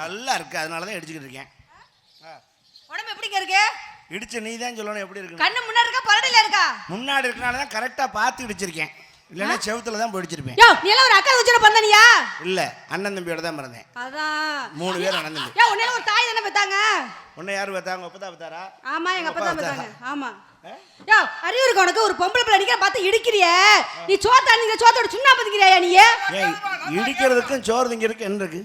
நல்லா இருக்கு அதனால தான் இடிச்சுக்கிட்டு இருக்கேன். உடம்பு எப்படிங்க இருக்கு? இடிச்ச நீ தான் சொல்லணும் எப்படி இருக்கு கண்ணு முன்னாடி இருக்கா பரடையில இருக்கா? முன்னாடி இருக்கனால தான் கரெக்டாக பார்த்து இடிச்சிருக்கேன். இல்லைன்னா செவுத்துல தான் போயிடிச்சிருப்பேன் யோ நீ எல்லாம் ஒரு அக்கா வச்சுட பண்ணனியா இல்லை அண்ணன் தம்பியோட தான் பிறந்தேன். அதான். மூணு பேர் அண்ணன் தம்பி. யோ உன்னையில ஒரு தாய் தானே பெத்தாங்க உன்னை யார் பார்த்தாங்க? ஒப்பதா பார்த்தாரா? ஆமா எங்க அப்பா தான் அப்பா பெத்தாங்க ஆமா. யோ அறிவு இருக்கு உனக்கு ஒரு பொம்பளை பிள்ளை அடிக்கிற பார்த்து இடிக்கிறிய. நீ சோத்த அன்னைக்கு சோத்தோட சுண்ணா பத்திக்கிறியா நீ? ஏன் இடிக்கிறதுக்கும் சோறு திங்கிறதுக்கும் என்ன இருக்கு?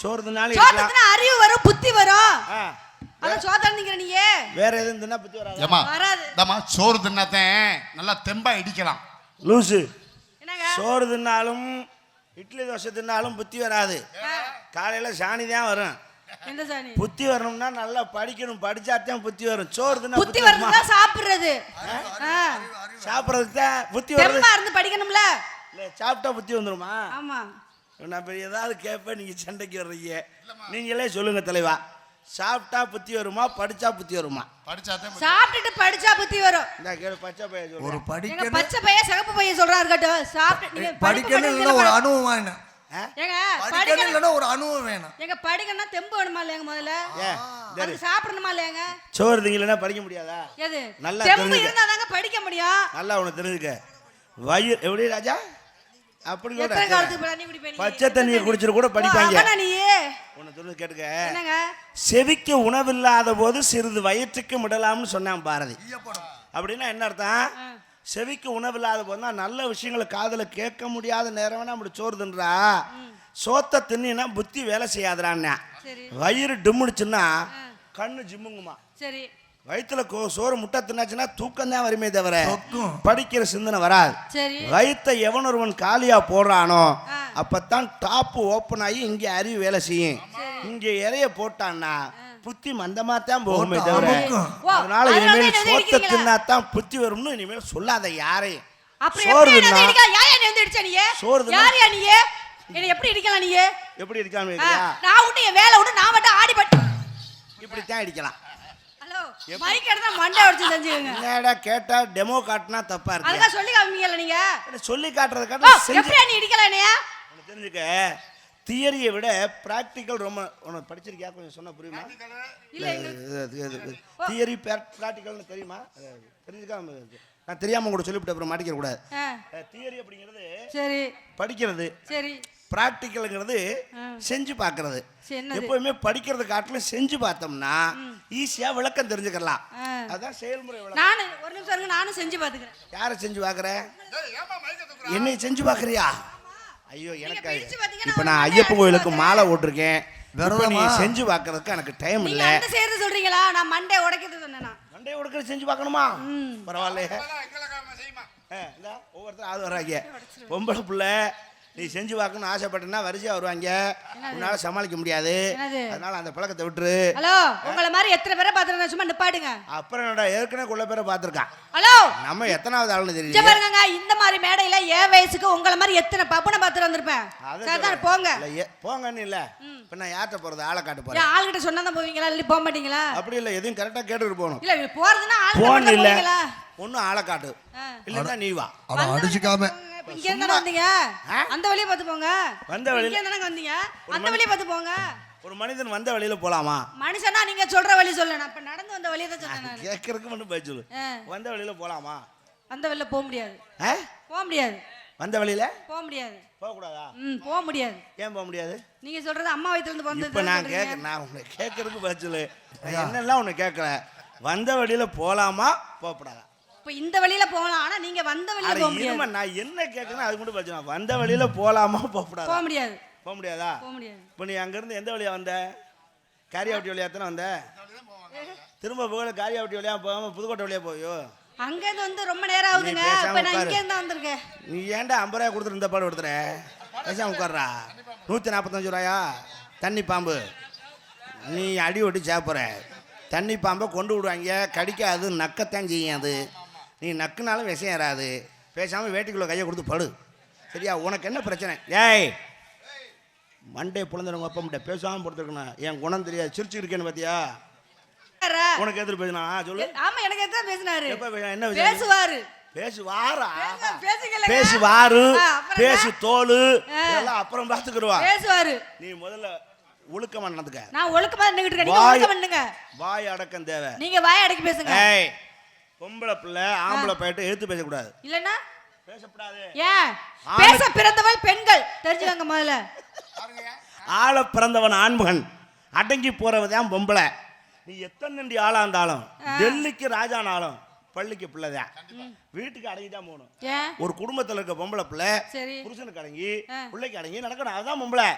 ஆ? சோறு தின்னாலும் இடிக்கலாம் சோத்தத்துனா அறிவு வரும் புத்தி வரும். ஆ. அதான் சோத்த அன்னைக்கிற நீயே. வேற எதுவும் தின்னா பத்தி வராது? ஏமா வராது. சோறு தின்னத்தேன் நல்லா தெம்பா இடிக்கலாம். லூசு. என்னங்க? சோறு தின்னாலும் இட்லி தோசை தின்னாலும் புத்தி வராது. காலையில் சாணி தான் வரும். எந்த சாணி? புத்தி வரணும்னா நல்லா படிக்கணும். படிச்சாத்தான் புத்தி வரும். சோறு தின்னா புத்தி வரதுன்னா சாப்பிடுறது. ஆ. சாப்பிட்றதுக்கு தான் புத்தி தெம்பா இருந்து படிக்கணும்ல? இல்லை சாப்பிட்டா புத்தி வந்துருமா? ஆமா. நான் இப்போ ஏதாவது கேட்பேன் நீங்கள் சண்டைக்கு வர்றீங்க. நீங்களே சொல்லுங்க தலைவா. சாப்பிட்டா புத்தி வருமா படிச்சா புத்தி வருமா? சாப்பிட்டுட்டு படிச்சா புத்தி வரும். பச்சை பையன் ஒரு படிக்கணும். பச்சை பையன் சிகப்பு பையன் சொல்றா இருக்கட்டும் சாப்பிட்டு படிக்கணும் ஒரு அனுபவம் வேணும். ஏங்க படிக்கணும் இல்லைன்னா ஒரு அனுபவம் வேணும். எங்க படிக்கணும்னா தெம்பு வேணுமா இல்லையாங்க முதல்ல? அது சாப்பிடணுமா இல்லையாங்க? சோறு திங்கலைன்னா படிக்க முடியாதா? எது? நல்லா தெம்பு. இருந்தா தாங்க படிக்க முடியும். நல்லா உனக்கு தெரிஞ்சுக்க. வயிறு எப்படி ராஜா? அப்படி கூட எத்தனை காலத்துக்கு பின்னாடி இப்படி பண்ணி பச்சை தண்ணியை குடிச்சிட்டு கூட படிப்பாங்க. அவனா நீ. உன்னை சொல்லு கேட்டுக்க. என்னங்க? செவிக்கு உணவில்லாத போது சிறிது வயிற்றுக்கு விடலாம்னு சொன்னான் பாரதி. அப்படின்னா என்ன அர்த்தம்? செவிக்கு உணவில்லாத போதுனா நல்ல விஷயங்களை காதுல கேட்க முடியாத நேரம் வேணா அப்படி சோறு தின்றா. சோத்தை தின்னா புத்தி வேலை செய்யாதுறான்னா. சரி. வயிறு டிம்முடுச்சுன்னா கண்ணு ஜிம்முங்குமா. சரி. வயிற்றுல கோ சோறு முட்டை தின்னாச்சுன்னா தூக்கம் தான் வருமே தவிர. படிக்கிற சிந்தனை வராது. சரி. வயித்தை எவன் ஒருவன் காலியா போடுறானோ ஆ. அப்பதான் டாப்பு ஓப்பன் ஆகி இங்க அறிவு வேலை செய்யும். இங்க இறைய போட்டான்னா புத்தி மந்தமா தான் போகுமே தவிர. அதனால இனிமேல் சோத்தை இருக்கிறீங்களா? தின்னா தான் புத்தி வரும்னு இனிமேல் சொல்லாத யாரையும். சோறு தின்னா இடிக்கலாம் சோறு தின்னா- என்ன எப்படி இடிக்கலாம் நீ? எப்படி வைக்கிறியா? நான் விட்டு என் வேலை விட்டு நான் மட்டும் ஆடி பட்டு இப்படித்தான் அடிக்கலாம். ஹலோ மைக் எடுத்தா மண்டை உடைச்சு தெரிஞ்சுக்கோங்க என்னடா கேட்டா டெமோ காட்டினா தப்பா இருக்கு. அதுக்காக சொல்லி காமிங்கல நீங்க? சொல்லி காட்டுறத காட்ட செஞ்சு நீ என்னைய? உனக்கு தெரிஞ்சுக்க தியரியை விட ப்ராக்டிக்கல் ரொம்ப உனக்கு படிச்சிருக்கியா? கொஞ்சம் சொன்னா புரியுமா? தியரி ப்ராக்டிக்கல்னு தெரியுமா? தெரிஞ்சுக்காம. நான் தெரியாம கூட சொல்லிவிட்டு அப்புறம் மாட்டிக்க கூடாது. தியரி அப்படிங்கிறது சரி. படிக்கிறது. சரி. ப்ராக்டிக்கலுங்கிறது. செஞ்சு பார்க்கறது? எப்பவுமே படிக்கிறது காட்டிலும் செஞ்சு பார்த்தோம்னா ஈஸியா விளக்கம் தெரிஞ்சுக்கலாம். அதான் செயல்முறை விளக்கம். நானு ஒரு நிமிஷம் இருங்க நானும் செஞ்சு பாத்துக்கிறேன் யாரை செஞ்சு பார்க்குற? என்னை செஞ்சு பார்க்குறியா? ஐயோ எனக்கு இப்போ நான் ஐயப்பன் கோயிலுக்கு மாலை போட்டிருக்கேன். இப்போ நீ? செஞ்சு பார்க்கறதுக்கு எனக்கு டைம் இல்லை. செய்யறது சொல்றீங்களா? நான் மண்டை உடைக்கிறது சொன்னேன் நான். மண்டே உடுக்கிற செஞ்சு பார்க்கணுமா? பரவாயில்லையே. ஆ, இந்தா, ஒவ்வொருத்தரும் ஆள் வர்றாங்க. பொம்பளை பிள்ளை நீ செஞ்சு பார்க்கணும்னு ஆசைப்பட்டேன்னா வரிசையா வருவாங்க. உன்னால சமாளிக்க முடியாது? அதனால அந்த பழக்கத்தை விட்டுரு. ஹலோ உங்களை மாதிரி எத்தனை பேரை பாத்துருந்தேன் சும்மா நிப்பாட்டுங்க. அப்புறம் என்னடா ஏற்கனவே கொள்ள பேரை பார்த்துருக்கான் ஹலோ! நம்ம எத்தனாவது ஆளுன்னு இங்க தெரியல பாருங்க இந்த மாதிரி மேடையில என் வயசுக்கு உங்களை மாதிரி எத்தனை பப்பனை பார்த்துட்டு வந்திருப்பேன். போங்க. போங்கன்னு இல்ல. இப்ப நான் யார்கிட்ட போறது? ஆளை காட்ட போறேன். ஏன் ஆளுகிட்ட சொன்னா தான் போவீங்களா? இல்லை போக மாட்டீங்களா? அப்படி இல்ல எதையும் கரெக்டா கேட்டுட்டு போகணும். இல்ல போறதுன்னா ஆளுகிட்ட போன் இல்ல. ஒன்னும் ஆளை காட்டு. இல்லன்னா நீ வா. அவனை அடிச்சுக்காம இங்க இருந்தானே வந்தீங்க? அந்த வழியை பார்த்து போங்க வந்த வழியில- இங்க வந்தீங்க? அந்த வழியை பார்த்து போங்க ஒரு மனிதன் வந்த வழியில போலாமா? மனுஷனா நீங்க சொல்ற வழி சொல்ல நான் இப்ப நடந்து வந்த வழியை தான் சொன்னேன் நான். கேட்கறதுக்கு மட்டும் போய் சொல்லு. வந்த வழியில போலாமா? அந்த வழியில போக முடியாது? போக முடியாது. வந்த வழியில? போக முடியாது. போக கூடாதா? ம் போக முடியாது. ஏன் போக முடியாது? நீங்க சொல்றது அம்மா வயித்துல இருந்து இப்ப வந்தது நான் கேட்க நான் உன்னை கேட்கறதுக்கு பதில் சொல்லு. என்னெல்லாம் உன்னை கேட்கல வந்த வழியில போலாமா? போகக்கூடாதா? இப்ப இந்த வழியில போகலாம். ஆனா நீங்க வந்த வழியில போக முடியாது. நான் என்ன கேட்கணும் அது மட்டும் சொல்லு. வந்த வழியில போலாமா போகக்கூடாதா? போக முடியாது. போக முடியாதா? போக முடியாது. இப்போ நீ அங்கேருந்து எந்த வழியா வந்த? காரியாவட்டி வழியா தானே வந்த? திரும்ப போகல காரியாவட்டி வழியா போகாம புதுக்கோட்டை வழியா போயோ அங்க இருந்து வந்து ரொம்ப நேரம் ஆகுதுங்க. இப்ப நான் உட்காரு. இங்க இருந்தா வந்திருக்கேன். நீ ஏன்டா ஐம்பது ரூபாய் கொடுத்துட்டு இந்த பாடு கொடுத்துற? பேசாம உட்கார்றா நூற்றி நாற்பத்தஞ்சு ரூபாயா? தண்ணி பாம்பு. நீ அடி ஒட்டி சாப்பிட்ற. தண்ணி பாம்பை கொண்டு விடுவாங்க. கடிக்காது நக்கத்தான் செய்யும் அது. நீ நக்குனாலும் விஷயம் ஏறாது. பேசாமல் வேட்டிக்குள்ளே கையை கொடுத்து படு. சரியா? உனக்கு என்ன பிரச்சனை? ஏய்! மண்டே பிறந்தவங்க அப்பா முட்டை பேசாமல் பொறுத்துருக்கணும் என் குணம் தெரியாது. சிரிச்சு இருக்கேன்னு பார்த்தியா உனக்கு எதிர்ப்பு பேசினா சொல்லு. ஆமா எனக்கு எதான் பேசினாரு. என்ன? பேசுவாரு. பேசு வாரா பேச- தோலு ஆ. இதெல்லாம் அப்புறம் பார்த்துக்கிடுவா பேசுவாரு. நீ முதல்ல ஒழுக்கமா நடந்துக்க. நான் ஒழுக்கமா நின்னுகிட்டு இருக்கேன். நீங்க ஒழுக்கம் வாய் அடக்கம் தேவை. நீங்க வாய் அடக்கி பேசுங்க. ஏய் பொம்பளை பிள்ளை ஆம்பளை பையட்டு எடுத்து பேசக்கூடாது. இல்லன்னா? பேசக்கூடாது ஏன் பேச பிறந்தவள் பெண்கள். தெரிஞ்சுக்கங்க முதல்ல. ஆள பிறந்தவன் ஆண்மகன். அடங்கி போறவதான் பொம்பளை. நீ எத்தனை நண்டி ஆளா இருந்தாலும் டெல்லிக்கு ராஜானாலும் பள்ளிக்கு பிள்ளைதான். வீட்டுக்கு அடங்கி தான் போகணும் ஒரு குடும்பத்துல இருக்க பொம்பளை பிள்ளை புருஷனுக்கு அடங்கி. பிள்ளைக்கு அடங்கி நடக்கணும். அதுதான் பொம்பளை.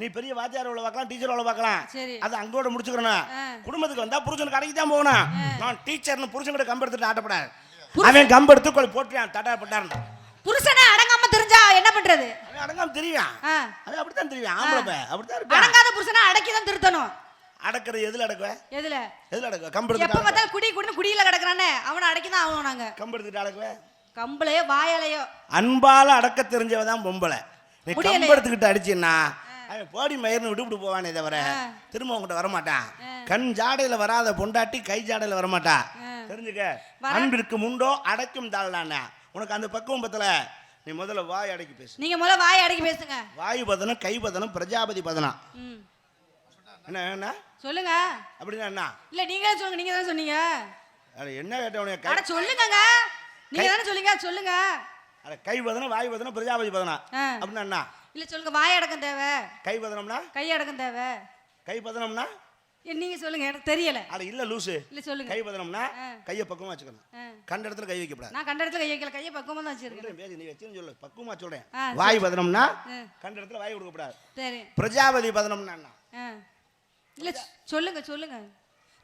நீ பெரிய வாத்தியார் வேலை பார்க்கலாம் டீச்சர் வேலை பார்க்கலாம். அது அங்கோட முடிச்சுக்கணும். குடும்பத்துக்கு வந்தா புருஷனுக்கு அடங்கி தான் போகணும் நான் டீச்சர்னு புருஷன்கிட்ட கம்பு எடுத்துட்டு ஆட்டப்படாது. அவன் கம்பு எடுத்து கொலை போட்டுறான் தட்டாப்பட்டான் புருஷனை அடங்காம தெரிஞ்சா என்ன பண்றது? அடங்காம தெரியும். அவன் அப்படித்தான் தெரியும் ஆம்பளை அப்படித்தான் அடங்காத புருஷனை அடக்கி தான் திருத்தணும். அடக்கிறது எதுல அடக்குவ? எதுல? எதுல அடக்குவ? கம்பு எப்ப பார்த்தாலும் குடி குடின்னு குடியில கிடக்குறானே அவனை அடக்கி தான் ஆகணும் நாங்க. கம்பு எடுத்துட்டு அடக்குவ? கம்பளையோ வாயாலையோ. அன்பால அடக்க தெரிஞ்சவ தான் பொம்பளை. நீ. கம்பு எடுத்துக்கிட்டு அடிச்சின்னா அவன் போடி மயிர்னு விட்டுவிட்டு போவானே தவிர திரும்ப உங்ககிட்ட வரமாட்டான். கண் ஜாடையில வராத பொண்டாட்டி கை ஜாடையில வரமாட்டா. தெரிஞ்சுக்க? அன்பிற்கு முண்டோ அடைக்கும் தாழ்டானே உனக்கு அந்த பக்குவம் பத்தல? நீ முதல்ல வாய் அடக்கி பேசு. நீங்க முதல்ல வாய் அடக்கி பேசுங்க. வாயு பதனம் கை பதனம் பிரஜாபதி பதனம். என்ன என்ன சொல்லுங்க. அப்படின்னா என்ன இல்ல நீங்களே சொல்லுங்க நீங்க தானே சொன்னீங்க. அட என்ன கேட்டவனே கை அட சொல்லுங்கங்க. நீங்க தானே சொல்லுங்க சொல்லுங்க. அட கை பதனம் வாயு பதனம் பிரஜாபதி பதனம். அப்படின்னா என்ன இல்ல சொல்லுங்க வாய் அடக்கம் தேவை. கை பதனம்னா கை அடக்கம் தேவை. கை பதனம்னா நீங்க சொல்லுங்க எனக்கு தெரியல. அட இல்ல லூசு. இல்ல சொல்லுங்க. கை பதனம்னா. கையை பக்கமா வச்சுக்கணும். கண்ட இடத்துல கை வைக்கப்படாது. நான் கண்ட இடத்துல கை வைக்கல கையை பக்குவமா தான் வச்சிருக்கேன். பேசி நீ வச்சுன்னு சொல்லு. பக்குவமா சொல்றேன். வாய் பதனம்னா. கண்ட இடத்துல வாய் கொடுக்கக்கூடாது சரி. பிரஜாபதி பதனம்னா என்ன. இல்ல சொல்லுங்க சொல்லுங்க.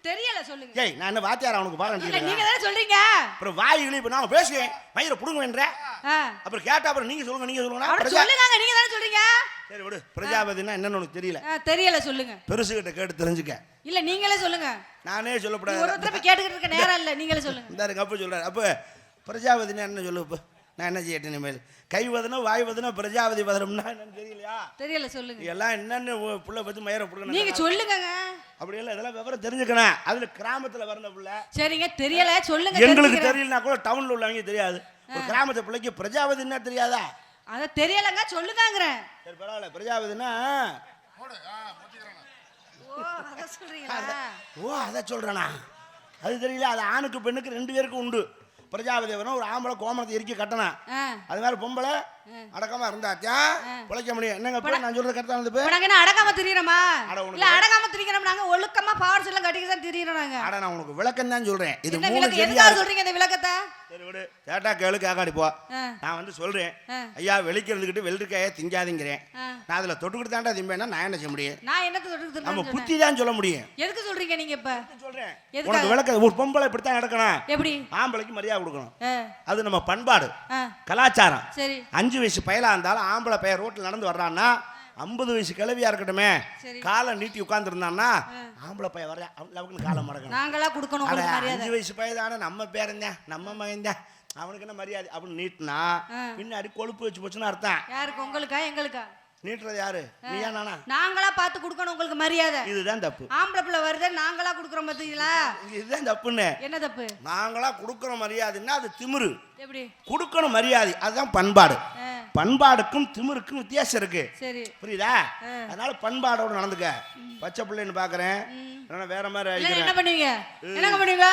தெரியல சொல்லுங்க. ஏய் நான் என்ன வாத்தியார் அவனுக்கு பாடம் இல்ல நடத்திக்கிறேன். நீங்க தானே சொல்றீங்க? அப்புறம் வாய் இழி இப்ப நான் பேசுவேன். மயிரை புடுங்குவேன்ற. ஆ. அப்புறம் கேட்டா அப்புறம் நீங்க சொல்லுங்க நீங்க சொல்லுங்க பிரஜா சொல்லுங்க நீங்க தானே சொல்றீங்க? சரி விடு பிரஜாபதினா என்னன்னு உனக்கு தெரியல. தெரியல சொல்லுங்க. பெருசுகிட்ட கேட்டு தெரிஞ்சுக்க. இல்ல நீங்களே சொல்லுங்க. நானே நீங்க ஒரு போய் கேட்டுக்கிட்டு இருக்க நேரம் இல்ல நீங்களே சொல்லுங்க. இந்த அப்போ சொல்றாரு. அப்போ பிரஜாபதினா என்ன சொல்லு இப்போ? நான் என்ன செய்யட்டும் இனிமேல்? கை வதனம் வாய் வதனம் பிரஜாபதி வதனம்னா என்னன்னு தெரியலையா? தெரியல சொல்லுங்க. எல்லாம் என்னன்னு புள்ள பத்தி மயிரை நீங்க புடுங்க சொல்லுங்கங்க. அப்படியெல்லாம் இதெல்லாம் விவரம் தெரிஞ்சுக்கணும். அதுல கிராமத்துல வர்ற புள்ள. சரிங்க தெரியல சொல்லுங்க எங்களுக்கு. தெரியலனா கூட டவுன்ல உள்ளவங்க தெரியாது. ஒரு கிராமத்து பிள்ளைக்கு பிரஜாபதினா தெரியாதா? அத தெரியலங்க சொல்லுங்கங்கறேன் சரி பரவாயில்ல. பிரஜாபதினா ஓ அத சொல்றீங்களா? ஓ அதை சொல்றேனா? அது தெரியல. அது ஆணுக்கு பெண்ணுக்கு ரெண்டு பேருக்கும் உண்டு. பிரஜாபதி வரணும் ஒரு ஆம்பளை கோமணத்தை இறுக்கி கட்டணும். அது மாதிரி பொம்பளை அடக்கமா இருந்தாத்தான் பிழைக்க முடியும். என்னங்க இப்ப நான் சொல்றது கரெக்டா இருந்து இப்ப? நாங்க என்ன அடங்காம திரியறோமா அட இல்ல அடங்காம திரிக்கிறோம் நாங்க ஒழுக்கமா பாவாடை எல்லாம் கட்டிட்டு தான் திரியறோம் நாங்க. ஆட நான் உனக்கு விளக்கம் தான் சொல்றேன். இது என்ன மூணு சரியா. சொல்றீங்க இந்த விளக்கத்தை? சரி விடு. கேட்டா கேளு கேக்காடி போ. நான் வந்து சொல்றேன். ஐயா வெளிக்கு இருந்துக்கிட்டு வெள்ளரிக்காயை திங்காதீங்கிறேன். நான் அதுல தொட்டுக்கிட்டு தாண்டா திம்பேன்னா நான் என்ன செய்ய முடியும்? நான் என்னத்த தொட்டு நம்ம புத்தி தான் சொல்ல முடியும். எதுக்கு சொல்றீங்க நீங்க இப்ப? சொல்றேன்? உனக்கு விளக்க ஒரு பொம்பளை இப்படித்தான் நடக்கணும். எப்படி? ஆம்பளைக்கு மரியாதை கொடுக்கணும். அது நம்ம பண்பாடு. கலாச்சாரம். சரி. அஞ்சு வயசு பயலா இருந்தாலும் ஆம்பளை பையன் ரோட்டில் நடந்து வர்றான்னா ஐம்பது வயசு கிழவியா இருக்கட்டுமே. காலை நீட்டி உட்காந்துருந்தான்னா ஆம்பளை பையன் வர்றேன் அவனுக்கு காலை மடக்கணும். நாங்களா கொடுக்கணும் அஞ்சு வயசு பையதான நம்ம பேரன்தான் நம்ம மகன்தான் அவனுக்கு என்ன மரியாதை? அப்படின்னு நீட்டினா. பின்னாடி கொழுப்பு வச்சு போச்சுன்னு அர்த்தம். யாருக்கு? உங்களுக்கா? எங்களுக்கா? நீட்டுறது யாரு? நீயா நானா? நாங்களா பார்த்து கொடுக்கணும் உங்களுக்கு மரியாதை. இதுதான் தப்பு. ஆம்பளை பிள்ளை வருது நாங்களா கொடுக்குறோம் பாத்தீங்களா? இதுதான் தப்புன்னு. என்ன தப்பு? நாங்களா கொடுக்குற மரியாதைன்னா அது திமிரு. எப்படி? கொடுக்கணும் மரியாதை அதுதான் பண்பாடு. பண்பாடுக்கும் திமிருக்கும் வித்தியாசம் இருக்கு. சரி. புரியுதா? அதனால பண்பாடோட நடந்துக்க. பச்சை பிள்ளைன்னு பாக்குறேன். வேற மாதிரி என்ன பண்ணுவீங்க? என்னங்க பண்ணுவீங்க?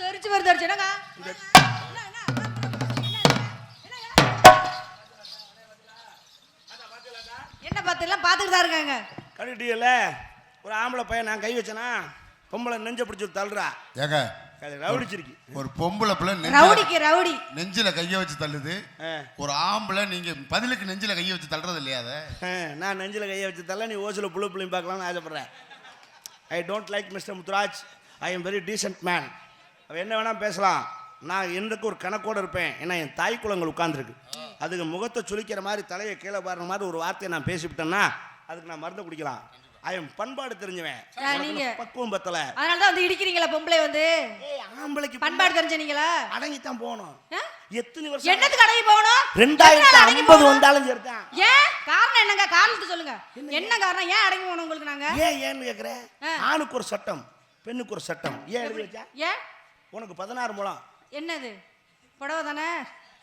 தெரிச்சு வருது என்னங்க? என்ன பார்த்து எல்லாம் பார்த்துட்டு தான் இருக்காங்க. கண்டுட்டியல்ல ஒரு ஆம்பளை பையன் நான் கை வச்சேனா பொம்பளை நெஞ்ச பிடிச்சி தள்ளுறா. ஏங்க அது ரவுடிச்சிருக்கு. ஒரு பொம்பளை பிள்ளை ரவுடிக்கு ரவுடி. நெஞ்சில கைய வச்சு தள்ளுது. ஆ. ஒரு ஆம்பளை நீங்க பதிலுக்கு நெஞ்சில கைய வச்சு தள்ளுறது இல்லையா அதை? ஆ, நான் நெஞ்சில் கையை வச்சு தள்ள நீ ஓசில் புழு புள்ளையும் பார்க்கலாம்னு ஆசைப்பட்றேன். I don't like mister Muthuraj I am very decent man அவன் என்ன வேணால் பேசலாம். நான் எனக்கு ஒரு கணக்கோடு இருப்பேன். ஏன்னா என் தாய் குளங்கள் உட்காந்துருக்கு அதுக்கு முகத்தை சுளிக்கிற மாதிரி தலையை கீழே பாருற மாதிரி ஒரு வார்த்தையை நான் பேசிவிட்டேன்னா அதுக்கு நான் மருந்து குடிக்கலாம். அவன் பண்பாடு தெரிஞ்சவன்? பக்குவம் பத்தல. அதனால தான் வந்து இடிக்கிறீங்களா பொம்பளை வந்து? ஆம்பளைக்கு பண்பாடு தெரிஞ்ச நீங்களா அடங்கித்தான் போகணும்? எத்தனை வருஷம் என்னத்துக்கு அடங்கி போகணும்? ரெண்டாயிரத்தி அடங்கி ஐம்பது? வந்தாலும் சரிதான். ஏன்? காரணம் என்னங்க? காரணத்தை சொல்லுங்க. என்ன காரணம்? ஏன் அடங்கி போகணும் உங்களுக்கு நாங்க? ஏன் ஏன்னு கேக்குற ஆ. ஆணுக்கு ஒரு சட்டம் பெண்ணுக்கு ஒரு சட்டம். ஏன் எழுதி வச்சா? ஏன்? உனக்கு பதினாறு முழம். என்னது? புடவை தானே?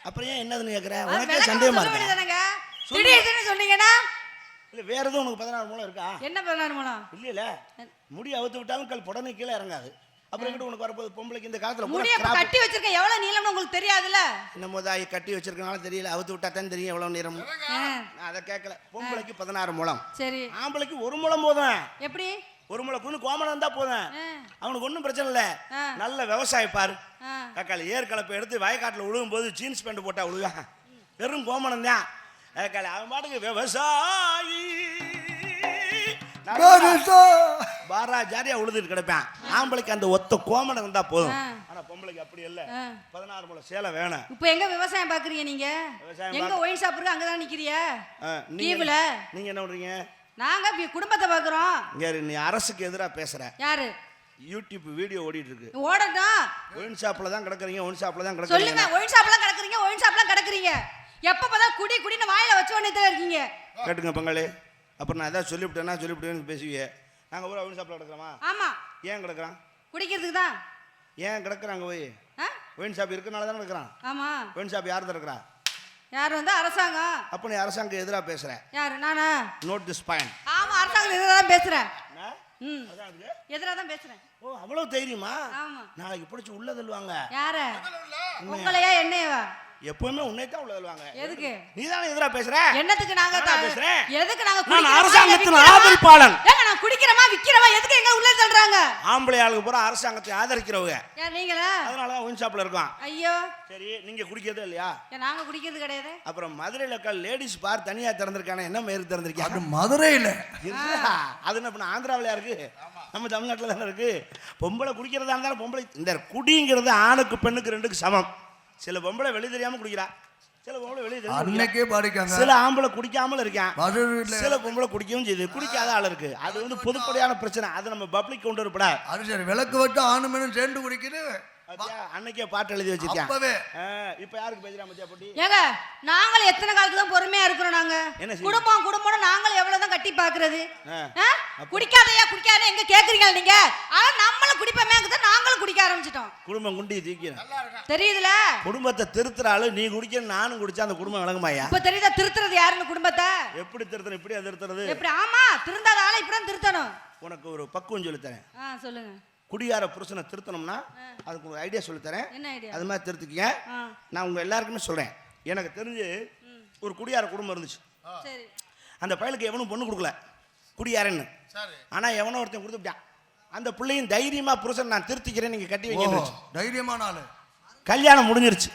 அப்புறம் ஏன் என்னதுன்னு கேக்குற? அது உனக்கே சந்தேகமா இருக்கா? திடீர்னு சொன்னீங்கன்னா இல்ல வேற எதுவும் உனக்கு பதினாறு முழம் இருக்கா? என்ன பதினாறு மூலம்? இல்லையில. முடி அவுத்து விட்டாலும் கல் புடனே கீழே இறங்காது. அப்புறம் எங்கிட்ட உனக்கு வரப்போது பொம்பளைக்கு இந்த காலத்துல முடிய. கட்டி வச்சிருக்கேன் எவ்வளவு நீளம்னு உங்களுக்கு தெரியாதுல்ல? நம்ம தாய் கட்டி வச்சிருக்கனால தெரியல. அவுத்து விட்டா தான் தெரியும் எவ்வளவு நேரம் ஆ, நான் அதை கேட்கல பொம்பளைக்கு பதினாறு முழம் சரி. ஆம்பளைக்கு ஒரு முழம் போதும். எப்படி? ஒரு முளை குன்னு கோமனம் இருந்தா போதும். அவனுக்கு ஒன்றும் பிரச்சனை இல்லை. நல்ல விவசாயி பாரு. தக்காளி ஏற்கலப்பை எடுத்து வயக்காட்டில் விழுகும் போது ஜீன்ஸ் பேண்ட் போட்டா விழுவான் வெறும் கோமனம் தான். தக்காளி அவன் பாட்டுக்கு விவசாயி. பாரா ஜாரியா உழுதுட்டு கிடப்பேன். ஆம்பளைக்கு அந்த ஒத்த கோமனம் இருந்தா போதும். ஆனா பொம்பளைக்கு அப்படி இல்ல. பதினாறு முளை சேலை வேணும். இப்ப எங்க விவசாயம் பாக்குறீங்க நீங்க? விவசாயம் எங்க ஒயின் ஷாப் இருக்கு அங்கதான் கீவுல நீங்க என்ன பண்றீங்க? நாங்க குடும்பத்தை பாக்குறோம். இரு, நீ அரசுக்கு எதிரா பேசுற? யாரு? யூடியூப் வீடியோ ஓடிட்டு இருக்கு. ஓடட்டும். ஒயின் ஷாப்ல தான் கிடக்குறீங்க ஒயின் ஷாப்ல தான் சொல்லுங்க கிடக்குறீங்க ஒயின் ஷாப்லாம் கிடக்குறீங்க ஒயின் ஷாப்லாம் கிடக்குறீங்க. எப்ப பார்த்தா குடி குடின்னு வாயில வச்ச தான் இருக்கீங்க. கேட்டுங்க பங்காளி. அப்புறம் நான் ஏதாவது சொல்லிவிட்டேன்னா சொல்லிவிட்டேன்னு பேசுவீங்க நாங்கள் ஊரா ஒயின் ஷாப்பில் கிடக்குறோமா? ஆமா. ஏன் கிடக்குறான்? குடிக்கிறதுக்கு தான். ஏன் கிடக்குறாங்க போய்? ஒயின் ஷாப் இருக்கனால தான் கிடக்குறான். ஆமா. ஒயின் ஷாப் யார் திறக்கிறா? யார் வந்து அரசாங்கம்? அப்போ நீ அரசாங்கம் எதிராக பேசுகிறேன் யாரு நானா? நோட் திஸ் பாயிண்ட் ஆமா அரசாங்கம் எதிராக தான் பேசுறேன் ம். எதிராக தான் பேசுறேன். ஓ அவ்வளோ தைரியமா? ஆமா. நாளைக்கு பிடிச்சி உள்ள தள்ளுவாங்க. யார? உங்களையா என்னையவா? எப்பவுமே உன்னை தான் உள்ள எதுக்கு? நீ தானே பேசுற? என்னத்துக்கு நாங்க பேசுறேன்? எதுக்கு நாங்க நான் அரசாங்கத்தின்? ஆதரிப்பாளன். ஏங்க நான் குடிக்கிறமா விக்கிறமா? எதுக்கு எங்க உள்ள தள்ளுறாங்க? ஆம்பளை ஆளுக்கு பூரா அரசாங்கத்தை ஆதரிக்கிறவங்க. யார் நீங்களா? அதனால தான் ஒயின் இருக்கோம் ஐயோ. சரி நீங்கள் குடிக்கிறதே இல்லையா? ஏன் நாங்க குடிக்கிறது கிடையாது? அப்புறம் மதுரையில் இருக்க லேடிஸ் பார் தனியாக திறந்திருக்கானே என்ன மேற்கு திறந்திருக்காங்க அது மதுரையில. இல்லையா? அது என்ன பண்ண ஆந்திராவிலையா இருக்கு? நம்ம தமிழ்நாட்டில் தானே இருக்கு? பொம்பளை குடிக்கிறதா இருந்தாலும் பொம்பளை இந்த குடிங்கிறது ஆணுக்கு பெண்ணுக்கு ரெண்டுக்கு சமம். சில பொம்பளை வெளியே தெரியாம குடிக்கிறா. சில பொம்பளை வெளியே. அன்னைக்கே பாடிக்காங்க. சில ஆம்பளை குடிக்காமல் இருக்கான். சில பொம்பளை குடிக்கவும் செய்யுது குடிக்காத ஆள் இருக்கு. அது வந்து பொதுப்படையான பிரச்சனை. அது நம்ம பப்ளிக் கொண்டு வரப்படா அது சரி விளக்கு வச்சு ஆணு மனும் சேர்ந்து குடிக்குது. அன்னைக்கே பாட்டு எழுதி வச்சிருக்கேன் அப்பவே. இப்ப யாருக்கு பேசுறா மத்தியா போட்டி? ஏங்க நாங்களும் எத்தனை காலத்துக்கு தான் பொறுமையா இருக்கிறோம் நாங்க? குடும்பம் குடும்பம்னு நாங்களும் எவ்வளவுதான் கட்டி பாக்குறது? குடிக்காதயா குடிக்காத எங்க கேக்குறீங்க நீங்க? ஆனா நம்மளும் குடிப்போமே நாங்களும் குடிக்க ஆரம்பிச்சிட்டோம். குடும்பம் குண்டி தூக்கிறேன். தெரியுதுல? குடும்பத்தை திருத்துற ஆளு நீ குடிக்க நானும் குடிச்சா அந்த குடும்பம் விளங்குமாயா இப்ப தெரியுதா திருத்துறது யாருன்னு குடும்பத்தை? எப்படி திருத்தணும் இப்படி அது திருத்துறது? எப்படி? ஆமா திருந்தாத ஆளை இப்படிதான் திருத்தணும். உனக்கு ஒரு பக்குவம் சொல்லித்தரேன். சொல்லுங்க. குடியார புருஷனை திருத்தணும்னா அதுக்கு ஒரு ஐடியா சொல்லித்தரேன். என்ன ஐடியா அது மாதிரி திருத்திக்கங்க. நான் உங்க எல்லாருக்குமே சொல்றேன். எனக்கு தெரிஞ்சு ஒரு குடியார குடும்பம் இருந்துச்சு. சரி. அந்த பயலுக்கு எவனும் பொண்ணு கொடுக்கல. குடியாரன்னு. சரி. ஆனா எவனோ ஒருத்தன் கொடுத்துட்டான் அந்த பிள்ளையும் தைரியமா புருஷன் நான் திருத்திக்கிறேன் நீங்க கட்டி ஓ வைங்க தைரியமான ஆளு. கல்யாணம் முடிஞ்சிருச்சு.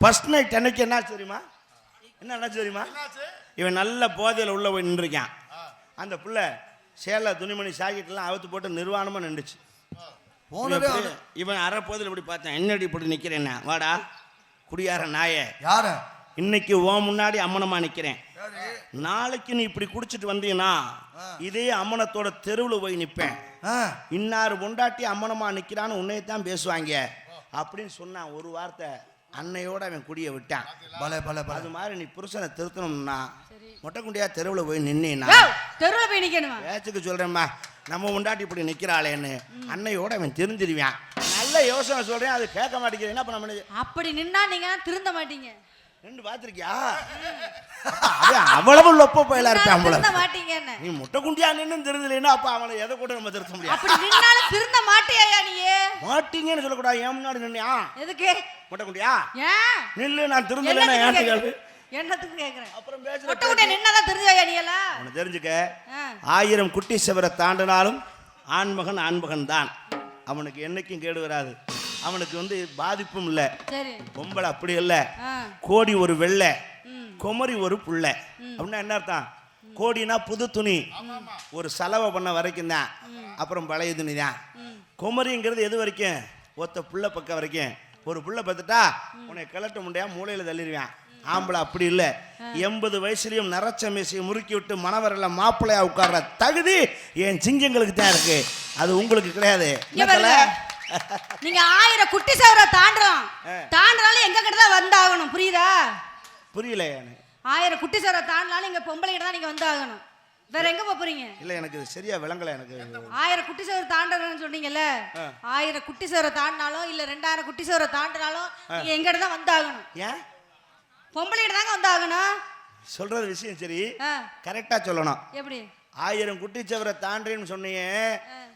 ஃபர்ஸ்ட் நைட் அன்னைக்கு என்ன தெரியுமா? என்ன என்ன தெரியுமா? இவன் நல்ல போதையில் உள்ள போய் நின்றுருக்கான். அந்த பிள்ளை சேலை துணிமணி சாக்கெட்லாம் அவுத்து போட்டு நிர்வாணமாக நின்றுச்சு. போனதே இவன் ஆளு. இப்படி- இவன் அரை போதில் இப்படி பார்த்தேன். என்னடி இப்படி நிற்கிறேன்னா வாடா. குடியார நாயே. யார? இன்னைக்கு ஓ முன்னாடி அம்மனமா நிற்கிறேன் சரி நாளைக்கு நீ இப்படி குடிச்சிட்டு வந்தீங்கன்னா இதே அம்மனத்தோட தெருவில் போய் நிற்பேன் இன்னார் பொண்டாட்டி அம்மனமா நிற்கிறான்னு உன்னையத்தான் பேசுவாங்க. அப்படின்னு சொன்னான். ஒரு வார்த்தை அன்னையோட அவன் குடிய விட்டான். பல பல பல. அது மாதிரி நீ புருஷனை திருத்தணும்னா மொட்டைக்குண்டியா தெருவில் போய் யோவ், தெருவுல போய் நிக்கணுமா? பேச்சுக்கு சொல்கிறேம்மா நம்ம முண்டாட்டி இப்படி நிற்கிறாளேன்னு அன்னையோட அவன் தெரிஞ்சிருவான் நல்ல யோசனை சொல்கிறேன் அது கேட்க மாட்டேங்கிறேன் என்ன பண்ண முடியுது அப்படி நின்னா நீங்க திருந்த மாட்டீங்க. ரெண்டு பார்த்துருக்கியா? அது அவ்வளவு லொப்ப பயலா இருப்பான் என்ன நீ முட்டை குண்டியா நின்னு தெரிஞ்சலைன்னா அப்ப அவனை எதை கூட நம்ம திருத்த முடியாது. அப்படி நின்னாலும் திருந்த மாட்டியா நீயே மாட்டீங்கன்னு சொல்லக்கூடாது ஏன் முன்னாடி நின்னியா? எதுக்கு? முட்டை குண்டியா நில்லு நான் திருந்தலைன்னா ஏன் என்னத்துக்கு கேக்குறேன்? அப்புறம் பேசுற மொட்டை குட்டை நின்னாதான் தெரிஞ்சா நீ எல்லாம்? அவனை தெரிஞ்சுக்க. ஆயிரம் குட்டி செவரை தாண்டினாலும் ஆண்மகன் ஆண்மகன் தான். அவனுக்கு என்னைக்கும் கேடு வராது. அவனுக்கு வந்து பாதிப்பும் இல்லை. பொம்பளை அப்படி இல்லை. கோடி ஒரு வெள்ளை. குமரி ஒரு புள்ள. அப்படின்னா என்ன அர்த்தம்? கோடினா புது துணி. ஒரு செலவை பண்ண வரைக்கும் தான். அப்புறம் பழைய துணி தான். குமரிங்கிறது எது வரைக்கும்? ஒத்த புள்ள பக்கம் வரைக்கும். ஒரு புள்ள பார்த்துட்டா உன்னை கிளட்ட முடியா மூளையில் தள்ளிடுவேன். ஆம்பளை அப்படி இல்லை. எண்பது வயசுலயும் நரச்ச மீசையை முறுக்கி விட்டு மணவரில் மாப்பிள்ளையா உட்கார்ற தகுதி என் சிங்கங்களுக்கு தான் இருக்கு. அது உங்களுக்கு கிடையாது. நீங்க ஆயிரம் குட்டி சவரை தாண்டலாம் தாண்டினாலும் எங்க கிட்ட தான் வந்தாகணும். புரியுதா? புரியல ஆயிரம் குட்டி சவரை தாண்டினாலும் எங்க பொம்பளை கிட்ட தான் நீங்க வந்தாகணும். வேற எங்க போறீங்க? இல்லை எனக்கு இது சரியா விளங்கலை எனக்கு. ஆயிரம் குட்டி சவரை தாண்டறேன்னு சொன்னீங்கல்ல? ஆயிரம் குட்டி சவரை தாண்டினாலும் இல்ல ரெண்டாயிரம் குட்டி சவரை தாண்டினாலும் நீங்க எங்க கிட்ட தான் வந்தாகணும். ஏன்? பொம்பளை கிட்ட தாங்க வந்தாகணும் சொல்றது விஷயம் சரி. கரெக்டா சொல்லணும். எப்படி? ஆயிரம் குட்டிச்சவரை தாண்டேன்னு சொன்னீங்க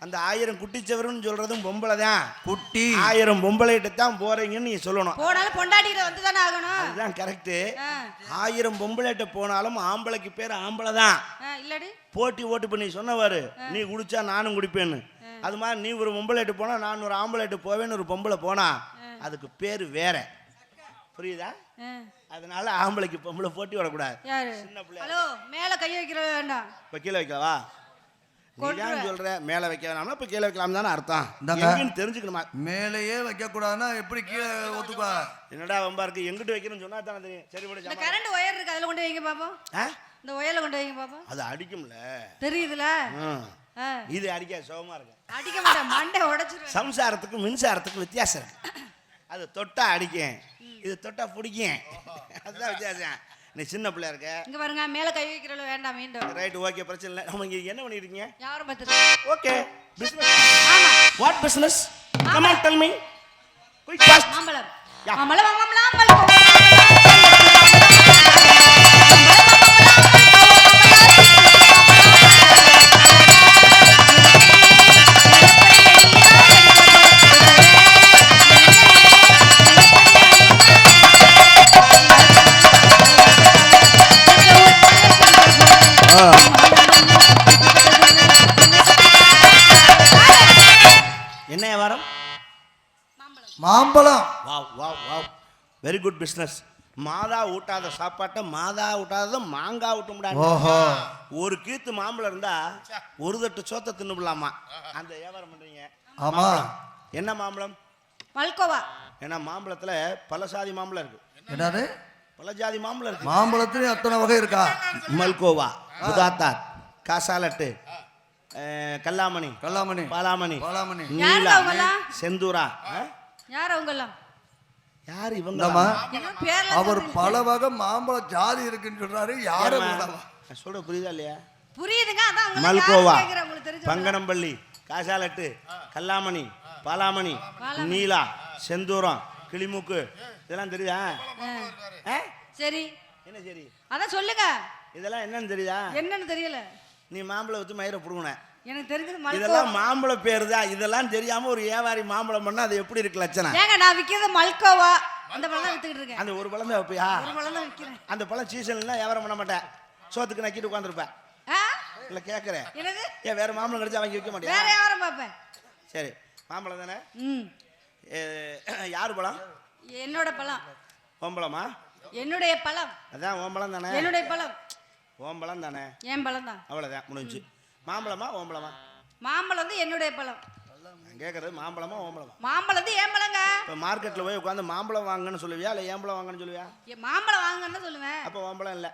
அந்த ஆயிரம் குட்டிச்சவருன்னு சொல்றதும் பொம்பளை தான். குட்டி. ஆயிரம் பொம்பளைகிட்ட தான் போறீங்கன்னு நீ சொல்லணும். போனாலும் பொண்டாட்டிகிட்ட வந்து தானே ஆகணும். அதுதான் கரெக்டு ஆயிரம் பொம்பளைகிட்ட போனாலும் ஆம்பளைக்கு பேர் ஆம்பளை தான். இல்லடி போட்டி ஓட்டு பண்ணி சொன்னவாரு நீ குடிச்சா நானும் குடிப்பேன்னு. அது மாதிரி நீ ஒரு பொம்பளைட்டு போனா நான் ஒரு ஆம்பளைட்டு போவேன்னு ஒரு பொம்பளை போனா அதுக்கு பேர் வேற. புரியுதா? அதனால ஆம்பளைக்கு பொம்பளை போட்டி விடக்கூடாது. யாரு? சின்ன பிள்ளை. ஹலோ மேல கை வைக்கிற வேண்டாம். இப்போ கீழே வைக்கவா? நீ கொன்றுவேன். தான் சொல்ற மேலே வைக்க வேணாம்னா இப்போ கீழே வைக்கலாம் தானே அர்த்தம். எங்கன்னு தெரிஞ்சுக்கணுமா? மேலேயே வைக்க கூடாதுன்னா எப்படி கீழே ஒத்துக்குவா? என்னடா வம்பா இருக்கு? எங்கிட்டு வைக்கணும்னு சொன்னா தானே தெரியும். சரி விடு. கரண்ட் ஒயர் இருக்கு அதுல கொண்டு வைங்க பாப்போம். இந்த ஒயர்ல கொண்டு வைங்க பாப்போம். அது அடிக்கும்ல. தெரியுதுல? இது அடிக்க சுகமா இருக்கு. அடிக்க மாட்டேன் மண்டை உடைச்சிருவேன். சம்சாரத்துக்கும் மின்சாரத்துக்கும் வித்தியாசம் இருக்கு. அது தொட்டா அடிக்கும். இது தொட்டா பிடிக்கும். அதுதான் வித்தியாசம். நீ சின்ன பிள்ளையா இருக்க. இங்க பாருங்க மேல கை வைக்கிறல வேண்டாம் மீண்டும். ரைட் ஓகே பிரச்சனை இல்லை. நம்ம இங்க என்ன பண்ணிட்டு இருக்கீங்க? யாரும் பத்து ஓகே பிசினஸ் ஆமா. What business come on tell me quick fast மாம்பழம். மாம்பழம் மாம்பழம் மாம்பழம். என்ன வியாபாரம்? மாம்பழம். Wow wow wow. Very good business மாதா ஊட்டாத சாப்பாட்டை மாதா ஊட்டாத மாங்காய் ஊட்ட முடியாது ஓஹோ. ஒரு கீத்து மாம்பழம் இருந்தா ஒரு தட்டு சோத்தை தின்னுபலாமா அந்த வியாபாரம் பண்றீங்க. ஆமா. என்ன மாம்பழம்? மல்கோவா ஏன்னா மாம்பழத்துல பல சாதி மாம்பழம் இருக்கு. என்னது? பல ஜாதி மாம்பழம் இருக்கு. மாம்பழத்துலயும் அத்தனை வகை இருக்கா? மல்கோவா. புதாத்தார் காசாலட்டு கல்லாமணி கல்லாமணி பாலாமணி பாலாமணி. நீலா அவங்கெல்லாம்? செந்தூரா ஆ? யார் அவங்க எல்லாம் யார் இவங்க? இந்தாம்மா. என்ன பேர்ல அவர் பல வகை மாம்பழ ஜாதி இருக்குன்னு சொல்றாரு. நான் சொல்ற புரியுதா இல்லையா? புரியுதுங்க அதான் மல்கோவா கேக்குறேன் உங்களுக்கு தெரிஞ்சு பங்கனம்பள்ளி காசாலட்டு கல்லாமணி பாலாமணி நீலா செந்தூரம் கிளிமூக்கு. இதெல்லாம் தெரியுதா? ஆ? சரி. என்ன சரி? அதான் சொல்லுங்க. இதெல்லாம் என்னன்னு தெரியுதா? என்னன்னு தெரியல. நீ மாம்பழம் வச்சு மயிரை புடுங்கின. எனக்கு தெரிஞ்சது இதெல்லாம் மாம்பழ பேர் தான் இதெல்லாம் தெரியாம ஒரு வியாபாரி மாம்பழம் பண்ணா அது எப்படி இருக்கு லட்சணம்? ஏங்க நான் விக்கிறது மல்கோவா. அந்த பழம் வித்துக்கிட்டு இருக்கேன். அந்த ஒரு பழம் தான் வைப்பியா? ஒரு பழம் தான் விக்கிறேன். அந்த பழம் சீசன்லாம் வியாபாரம் பண்ண மாட்டேன். சோத்துக்கு நக்கிட்டு உட்காந்துருப்பேன்? இல்லை கேட்குறேன் என்னது? ஏன் வேற மாம்பழம் கிடைச்சா வாங்கி வைக்க மாட்டியா? வேற யாரும் பார்ப்பேன். சரி மாம்பழம் தானே? ம். யார் பழம்? என்னோட பழம். ஓம்பழமா என்னுடைய பழம். அதான் ஓம்பழம் தானே? என்னுடைய பழம். ஓம்பழம் தானே? என் பழம் தான். அவ்வளோதான் முடிஞ்சு. மாம்பழமா ஓம்பழமா மாம்பழம் வந்து என்னுடைய பழம் நான் கேட்குறது மாம்பழமா ஓம்பழமா மாம்பழம் வந்து ஏன் பழங்க. இப்போ மார்க்கெட்டில் போய் உட்காந்து மாம்பழம் வாங்கன்னு சொல்லுவியா இல்லை ஏம்பழம் வாங்கன்னு சொல்லுவியா? ஏ, மாம்பழம் வாங்கன்னு சொல்லுவேன். அப்போ ஓம்பழம் இல்லை.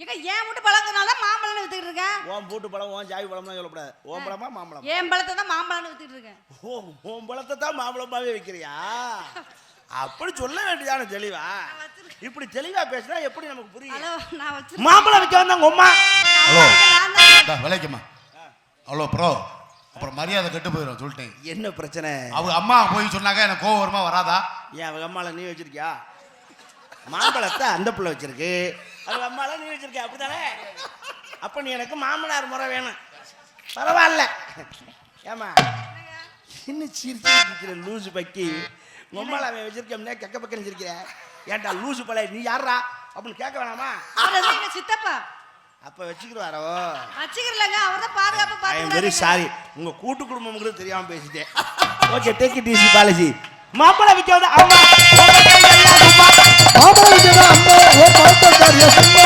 ஏங்க ஏன் மட்டும் பழங்கனால மாம்பழம் வித்துக்கிட்டு இருக்கேன்? ஓம் பூட்டு பழம் ஓம் ஜாவி பழம்லாம் சொல்லக்கூடாது. ஓம்பழமா மாம்பழம்? என் பழத்தை தான் மாம்பழம்னு வித்துக்கிட்டு இருக்கேன். ஓ ஓம்பழத்தை தான் மாம்பழமாவே வைக்கிறியா? அப்படி சொல்ல வேண்டியதான தெளிவா? இப்படி தெளிவா பேசினா எப்படி நமக்கு புரியும்? ஹலோ நான் வச்சு மாம்பழம் வைக்க வந்தாங்க உமா இந்தா, விலைக்குமா? அவ்வளோ ப்ரோ அப்புறம் மரியாதை கெட்டு போயிடும் சொல்லிட்டேன். என்ன பிரச்சனை? அவங்க அம்மா போய் சொன்னாக்க எனக்கு கோவம் வருமா வராதா? ஏன் அவங்க அம்மால நீ வச்சிருக்கியா? மாம்பழத்தை அந்த பிள்ளை வச்சிருக்கு. அவங்க அம்மால நீ வச்சிருக்கியா? அப்படிதானே அப்ப நீ எனக்கு மாமனார் முறை வேணும். பரவாயில்ல. ஏமா சின்ன சிரிச்சு இருக்கிற லூசு பக்கி. அம்மால அவன் வச்சிருக்கோம்னே கக்க பக்கம் வச்சிருக்கிற ஏன்டா லூசு பழைய நீ யாரா அப்படின்னு கேட்க வேணாமா? எங்க சித்தப்பா. அப்ப வச்சுக்கிடுவாரோ? வச்சுக்கிறலங்க அவர் தான் பாதுகாப்பு ஐ எம் வெரி சாரி உங்க கூட்டு குடும்பம் கூட தெரியாம பேசிட்டேன். Okay take it easy policy மாம்பழம் விற்காத அம்மா. மாம்பழம் விற்கிறதா அம்மா ஓ பழத்தக்காரியா சும்மா